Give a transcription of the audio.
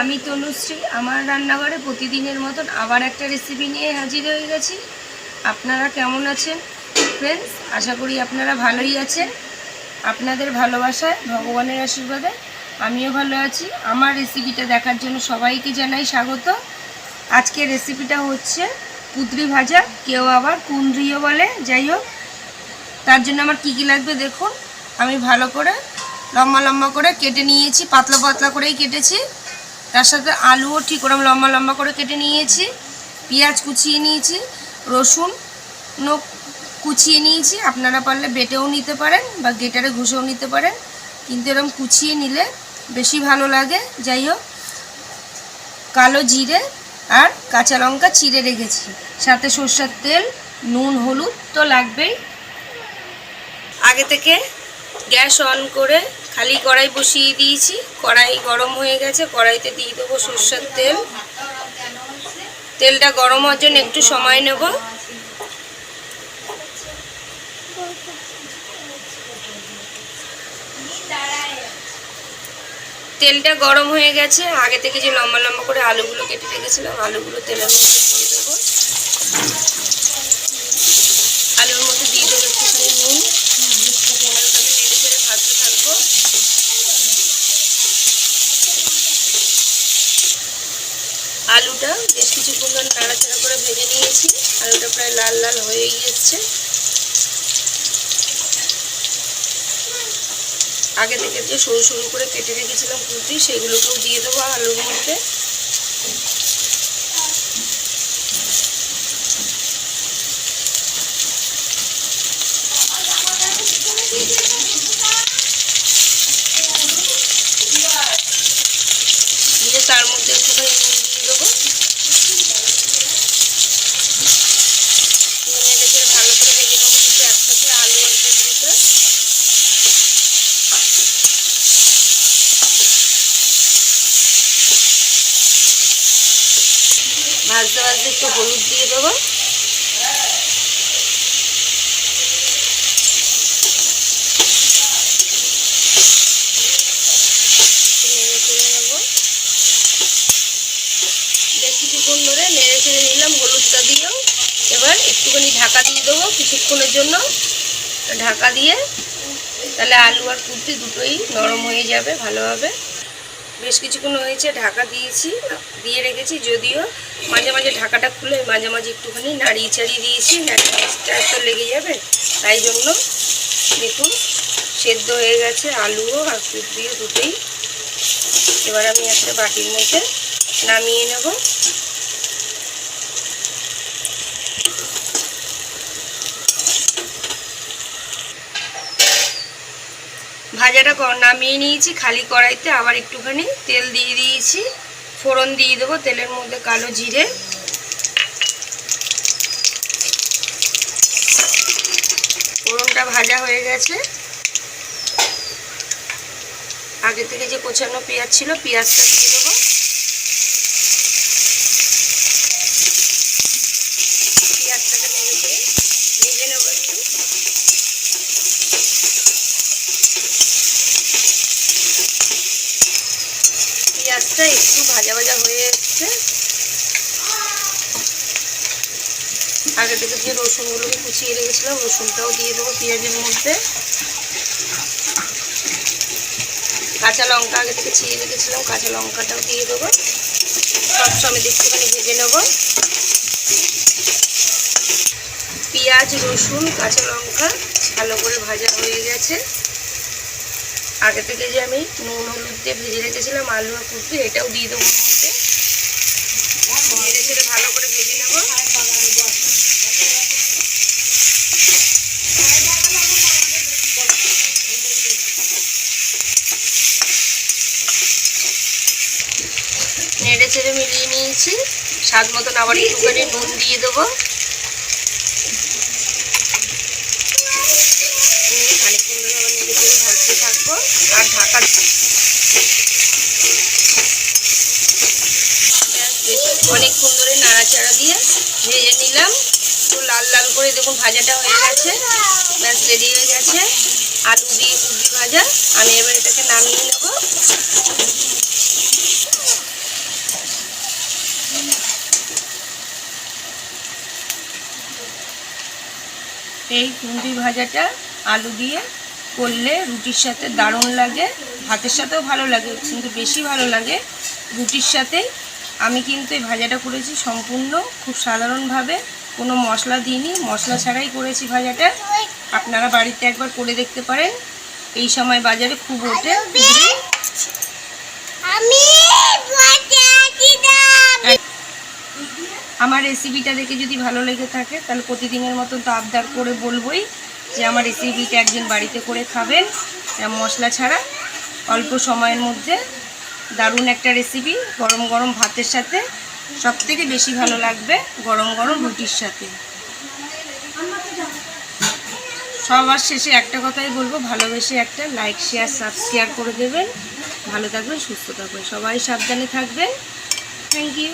আমি তনুশ্রী, আমার রান্নাঘরে প্রতিদিনের মতন আবার একটা রেসিপি নিয়ে হাজির হয়ে গেছি। আপনারা কেমন আছেন? ফ্রেন্ডস আশা করি আপনারা ভালোই আছেন। আপনাদের ভালোবাসায়, ভগবানের আশীর্বাদে আমিও ভালো আছি। আমার রেসিপিটা দেখার জন্য সবাইকে জানাই স্বাগত। আজকের রেসিপিটা হচ্ছে পুত্রি ভাজা। কেউ আবার কুন্দ্রিও বলে। যাই হোক, তার জন্য আমার কী কী লাগবে দেখুন। আমি ভালো করে লম্বা লম্বা করে কেটে নিয়েছি, পাতলা পাতলা করেই কেটেছি। তার সাথে আলুও ঠিক ওরকম লম্বা লম্বা করে কেটে নিয়েছি, পেঁয়াজ কুচিয়ে নিয়েছি, রসুন কুচিয়ে নিয়েছি, আপনারা পারলে বেটেও নিতে পারেন বা গেটারে ঘুষেও নিতে পারেন, কিন্তু এরকম কুচিয়ে নিলে বেশি ভালো লাগে। যাই হোক, কালো জিরে আর কাঁচা লঙ্কা চিড়ে রেখেছি। সাথে সর্ষের তেল, নুন, হলুদ তো লাগবেই। আগে থেকে গ্যাস অন করে খালি কড়াই বসিয়ে দিয়েছি। কড়াই গরম হয়ে গেছে, কড়াইতে দিয়ে দেবো সর্ষের তেল। তেলটা গরম হওয়ার জন্য একটু সময় নেব। তেলটা গরম হয়ে গেছে। আগে থেকে যে লম্বা লম্বা করে আলুগুলো কেটে রেখেছিলাম, আলুগুলো তেলের মধ্যে দিয়ে দেবো আলুর মধ্যে দিয়ে দেবো একটুখানি নুন আলুটাকে নেড়ে চেড়ে ভাজতে থাকব আলুটা, বেশ কিছু পরিমাণ নাড়াচাড়া করে ভেজে নিয়েছি। আলুটা প্রায় লাল লাল হয়ে গিয়েছে। আগে থেকে যে সরু সরু করে কেটে রেখেছিলাম কুর্তি সেগুলোকেও দিয়ে দেবো আলুর মধ্যে দিয়ে তার মধ্যে একটুখানি নুন দিয়ে দেবো নেড়ে চেড়ে ভালো করে ভেজে নেব কিন্তু একসাথে আলু আর কুদরিটা ভাজতে ভাজতে একটু হলুদ দিয়ে দেবো। কিছুক্ষণ ধরে নেড়ে চেড়ে নিলাম হলুদটা দিয়েও। এবার একটুখানি ঢাকা দিয়ে দেবো কিছুক্ষণের জন্য। ঢাকা দিয়ে তাহলে আলু আর কুর্তি দুটোই নরম হয়ে যাবে ভালোভাবে। বেশ কিছুক্ষণ হয়েছে, ঢাকা দিয়েছি, দিয়ে রেখেছি, যদিও মাঝে মাঝে ঢাকাটা খুলে মাঝে মাঝে একটুখানি নাড়িয়ে চাড়িয়ে দিয়েছি, নাড়িয়ে তো লেগে যাবে, তাই জন্য দেখুন সেদ্ধ হয়ে গেছে আলুও আর কুর্তিও দুটোই। এবার আমি একটা বাটির মধ্যে নামিয়ে নেব। ভাজাটা নামিয়ে নিয়েছি, খালি কড়াইতে আবার একটুখানি তেল দিয়ে দিয়েছি। ফোড়ন দিয়ে দেবো, তেলের মধ্যে কালো জিরে। ফোড়নটা ভাজা হয়ে গেছে। আগে থেকে যে কোচানো পেঁয়াজ ছিল, পেঁয়াজটা দিয়ে দেবো পেঁয়াজটাকে নেড়ে চেড়ে ভেজে নেব একটু পেঁয়াজটা একটু ভাজা ভাজা হয়ে এসছে। আগে থেকে যে রসুনগুলোকে কুচিয়ে রেখেছিলাম, রসুনটাও দিয়ে দেবো পেঁয়াজের মধ্যে। কাঁচা লঙ্কা আগে থেকে ছিঁড়ে রেখেছিলাম, কাঁচা লঙ্কাটাও দিয়ে দেবো। সব সমেত একটুখানি ভেজে নেব। পেঁয়াজ, রসুন, কাঁচা লঙ্কা ভালো করে ভাজা হয়ে গেছে। আগে থেকে যে আমি নুন, হলুদ দিয়ে ভেজে রেখেছিলাম, আলু আর কুর্তি এটাও দিয়ে দেবো মধ্যে। ছেড়ে ভালো করে ভেজে নেব। নেড়ে ছেড়ে মিলিয়ে নিয়েছি। স্বাদ মতন আবার একটুখানি নুন দিয়ে দেবো। রাখব আর ঢাকা অনেকক্ষণ ধরে নাড়াচাড়া দিয়ে ভেজে নিলাম। একটু লাল লাল করে দেখুন ভাজাটা হয়ে গেছে। ব্যাস রেডি হয়ে গেছে। আলু দিয়ে কুবি ভাজা। আমি এবার এটাকে নামিয়ে নেব। এই কুন্দি ভাজাটা আলু দিয়ে করলে রুটির সাথে দারুণ লাগে ভাতের সাথেও ভালো লাগে কিন্তু বেশি ভালো লাগে রুটির সাথেই। আমি কিন্তু এই ভাজাটা করেছি সম্পূর্ণ খুব সাধারণভাবে কোনো মশলা দিইনি মশলা ছাড়াই করেছি ভাজাটা। আপনারা বাড়িতে একবার করে দেখতে পারেন। এই সময় বাজারে খুব ওঠে আমার রেসিপিটা দেখে যদি ভালো লেগে থাকে তাহলে প্রতিদিনের মতন তো আবদার করে বলবোই। যে আমার রেসিপিটা একদিন বাড়িতে করে খাবেন। মশলা ছাড়া অল্প সময়ের মধ্যে দারুণ একটা রেসিপি গরম গরম ভাতের সাথে। সব থেকে বেশি ভালো লাগবে গরম গরম রুটির সাথে। সবার শেষে একটা কথাই বলব, ভালোবেসে একটা লাইক শেয়ার সাবস্ক্রাইব করে দেবেন। ভালো থাকবেন, সুস্থ থাকবেন। সবাই সাবধানে থাকবেন। Thank you